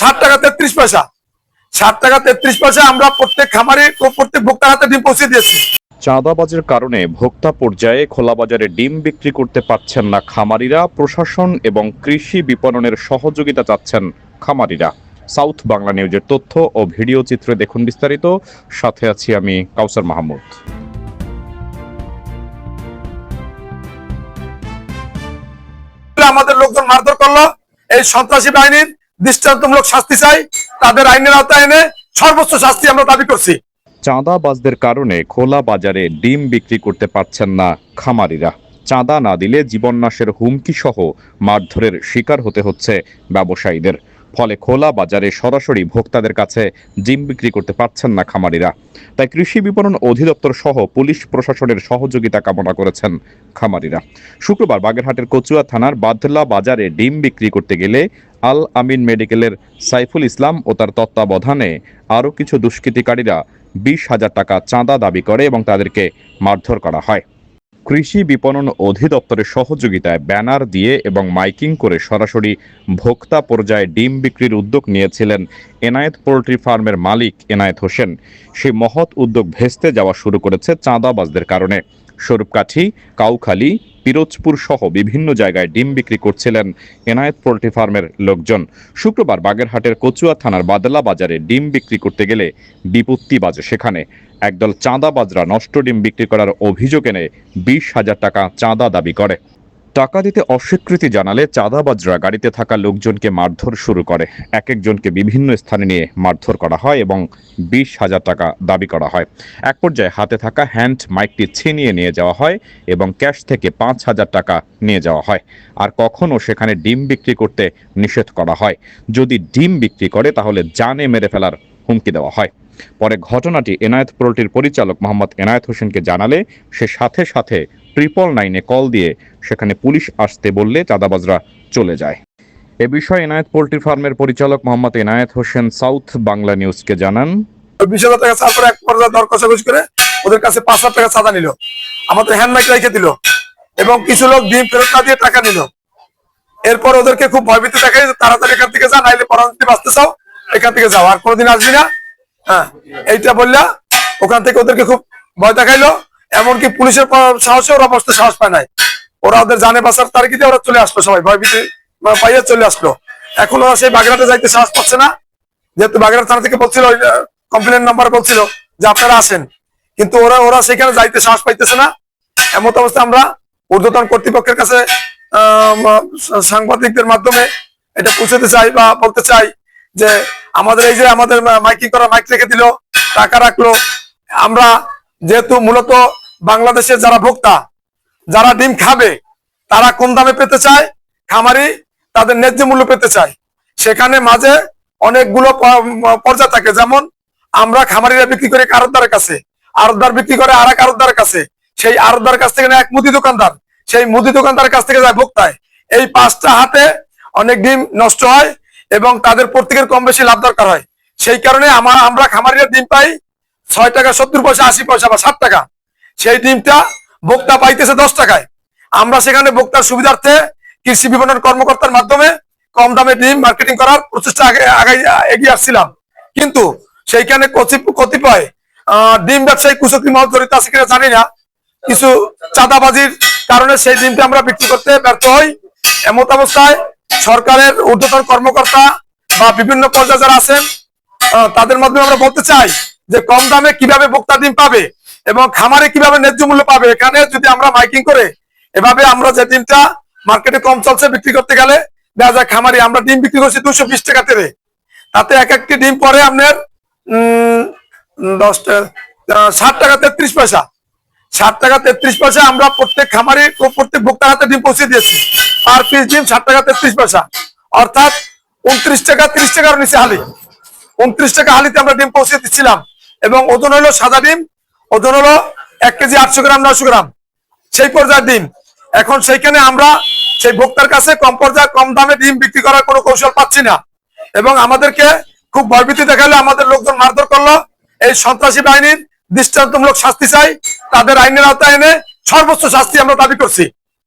ষাট টাকা তেত্রিশ পয়সা। ষাট টাকা তেত্রিশ পয়সা আমরা প্রত্যেক খামারে প্রত্যেক ভোক্তার হাতে ডিম পৌঁছে দিয়েছি। চাঁদাবাজের কারণে ভোক্তা পর্যায়ে খোলা বাজারে ডিম বিক্রি করতে পারছেন না খামারিরা প্রশাসন এবং কৃষি বিপণনের সহযোগিতা চাচ্ছেন খামারিরা। সাউথ বাংলা নিউজের তথ্য ও ভিডিও চিত্রে দেখুন বিস্তারিত। সাথে আছি আমি কাউসার মাহমুদ। আমাদের লোকজন মারধর করল এই সন্ত্রাসী বাহিনীর দৃষ্টান্তমূলক শাস্তি চাই, তাদের আইনের আওতায় এনে সর্বোচ্চ শাস্তি আমরা দাবি করছি। চাঁদাবাজদের কারণে খোলা বাজারে ডিম বিক্রি করতে পারছেন না খামারিরা। চাঁদা না দিলে জীবননাশের হুমকি সহ মারধরের শিকার হতে হচ্ছে ব্যবসায়ীদের। ফলে খোলা বাজারে সরাসরি ভোক্তাদের কাছে ডিম বিক্রি করতে পারছেন না খামারিরা। তাই কৃষি বিপণন অধিদপ্তর সহ পুলিশ প্রশাসনের সহযোগিতা কামনা করেছেন খামারিরা। শুক্রবার বাগেরহাটের কচুয়া থানার বাদলা বাজারে ডিম বিক্রি করতে গেলে আল আমিন মেডিকেলের সাইফুল ইসলাম ও তার তত্ত্বাবধানে আরও কিছু দুষ্কৃতিকারীরা বিশ হাজার টাকা চাঁদা দাবি করে এবং তাদেরকে মারধর করা হয়। কৃষি বিপণন অধিদপ্তরের সহযোগিতায় ব্যানার দিয়ে এবং মাইকিং করে সরাসরি ভোক্তা পর্যায়ে ডিম বিক্রির উদ্যোগ নিয়েছিলেন এনায়েত পোল্ট্রি ফার্মের মালিক এনায়েত হোসেন। সেই মহৎ উদ্যোগ ভেস্তে যাওয়া শুরু করেছে চাঁদাবাজদের কারণে। স্বরূপকাঠি, কাউখালী পিরোজপুর সহ বিভিন্ন জায়গায় ডিম বিক্রি করছিলেন এনায়েত পোল্ট্রি ফার্মের লোকজন। শুক্রবার বাগেরহাটের কচুয়া থানার বাদলা বাজারে ডিম বিক্রি করতে গেলে বিপত্তি বাজে। সেখানে একদল চাঁদা বাজরা নষ্ট ডিম বিক্রি করার অভিযোগ এনে বিশ হাজার টাকা চাঁদা দাবি করে। টাকা দিতে অস্বীকৃতি জানালে চাঁদাবাজরা গাড়িতে থাকা লোকজনকে মারধর শুরু করে। এক একজনকে বিভিন্ন স্থানে নিয়ে মারধর করা হয় এবং বিশ হাজার টাকা দাবি করা হয়। এক পর্যায়ে হাতে থাকা হ্যান্ড মাইকটি ছিনিয়ে নিয়ে যাওয়া হয় এবং ক্যাশ থেকে পাঁচ হাজার টাকা নিয়ে যাওয়া হয়। আর কখনও সেখানে ডিম বিক্রি করতে নিষেধ করা হয়। যদি ডিম বিক্রি করে তাহলে জানে মেরে ফেলার হুমকি দেওয়া হয়। পরে ঘটনাটি এনায়েত পোল্ট্রির পরিচালক মোহাম্মদ এনায়েত হোসেনকে জানালে সে সাথে সাথে ট্রিপল নাইনে কল দিয়ে সেখানে পুলিশ আসতে বললে চাঁদাবাজরা চলে যায়। এ বিষয়ে এনায়েত পোল্ট্রি ফার্মের পরিচালক মোহাম্মদ এনায়েত হোসেন সাউথ বাংলা নিউজকে জানান। তাড়াতাড়ি এখান থেকে এখান থেকে যাও। আর কোনোদিন আসবি না। হ্যাঁ এইটা বললা, ওখান থেকে ওদেরকে খুব ভয় দেখাইলো, এমনকি পুলিশের সাহসে ওরা বসতে সাহস পায় নাই। ওরা ওদের জানে বাসার তারিখে ওরা চলে আসলো সবাই ভয়ভীতি মানে পাইয়ে চলে আসলো। এখন ওরা সেই বাগেরহাটে যাইতে সাহস পাচ্ছে না, যেহেতু বাগেরহাট থানা থেকে বলছিল কমপ্লেন নাম্বার বলছিল যে আপনারা আসেন। কিন্তু ওরা ওরা সেখানে যাইতে সাহস পাইতেছে না। এমন অবস্থা আমরা ঊর্ধ্বতন কর্তৃপক্ষের কাছে সাংবাদিকদের মাধ্যমে এটা পৌঁছাতে চাই বা বলতে চাই যে আমাদের এই যে আমাদের মাইকিং করা মাইক রেখে দিল, টাকা রাখল। আমরা যেহেতু মূলত বাংলাদেশের যারা ভোক্তা, যারা ডিম খাবে, তারা কম দামে পেতে চায়, খামারি তাদের ন্যায্য মূল্য পেতে চায়। সেখানে মাঝে অনেকগুলো পর্যায় থাকে। যেমন, আমরা খামারিরা বিক্রি করি আরতদারের কাছে। আরতদার বিক্রি করে আর এক কাছে। সেই আরতদার কাছ থেকে এক মুদি দোকানদার। সেই মুদি দোকানদারের কাছ থেকে যায় ভোক্তায়। এই পাঁচটা হাতে অনেক ডিম নষ্ট হয়। এবং তাদের প্রত্যেকের কম বেশি লাভ দরকার হয়। সেই কারণে আমার আমরা খামারিরা ডিম পাই ছয় টাকা, সত্তর পয়সা, আশি পয়সা বা ষাট টাকা। সেই ডিমটা ভোক্তা পাইতেছে দশ টাকায়। আমরা সেখানে ভোক্তার সুবিধার্থে কৃষি বিপণন কর্মকর্তার মাধ্যমে কম দামে ডিম মার্কেটিং করার প্রচেষ্টা আগে এগিয়ে আসছিলাম। কিন্তু সেইখানে কতিপয় ডিম ব্যবসায়ী কুচক্রি মহল জড়িত আছে কিনা জানি না। কিছু চাঁদাবাজির কারণে সেই ডিমটা আমরা বিক্রি করতে ব্যর্থ হই। এমত অবস্থায় সরকারের ঊর্ধ্বতন কর্মকর্তা বা বিভিন্ন পর্যায়ে যারা আছেন তাদের মাধ্যমে আমরা বলতে চাই যে কম দামে কীভাবে ভোক্তা ডিম পাবে এবং খামারে কীভাবে ন্যায্য মূল্য পাবে। এখানে যদি আমরা মাইকিং করে এভাবে আমরা যে ডিমটা মার্কেটে কম চলছে বিক্রি করতে গেলে, দেখা যায় খামারি আমরা ডিম বিক্রি করছি দুশো বিশ টাকা তেরে তাতে এক একটি ডিম পরে আপনার দশ ষাট টাকা তেত্রিশ পয়সা। ষাট টাকা তেত্রিশ পয়সা আমরা প্রত্যেক খামারে প্রত্যেক ভোক্তার হাতে ডিম পৌঁছে দিয়েছি। পার পিস ডিম ষাট টাকা তেত্রিশ পয়সা। অর্থাৎ উনত্রিশ টাকা, ত্রিশ টাকার নিচে হালি। উনত্রিশ টাকা হালিতে আমরা ডিম পৌঁছে দিচ্ছিলাম এবং ওজন হলো সাদা ডিম, ওজন হলো এক কেজি আটশো গ্রাম নশো গ্রাম। সেই পর্যায়ের ডিম। এখন সেইখানে আমরা সেই ভোক্তার কাছে কম পর্যায়ে কম দামে ডিম বিক্রি করার কোনো কৌশল পাচ্ছি না। এবং আমাদেরকে খুব ভয়ভীতি দেখালে আমাদের লোকজন মারধর করল। এই সন্ত্রাসী বাহিনীর দৃষ্টান্তমূলক শাস্তি চাই। তাদের আইনের আওতায় এনে সর্বোচ্চ শাস্তি আমরা দাবি করছি।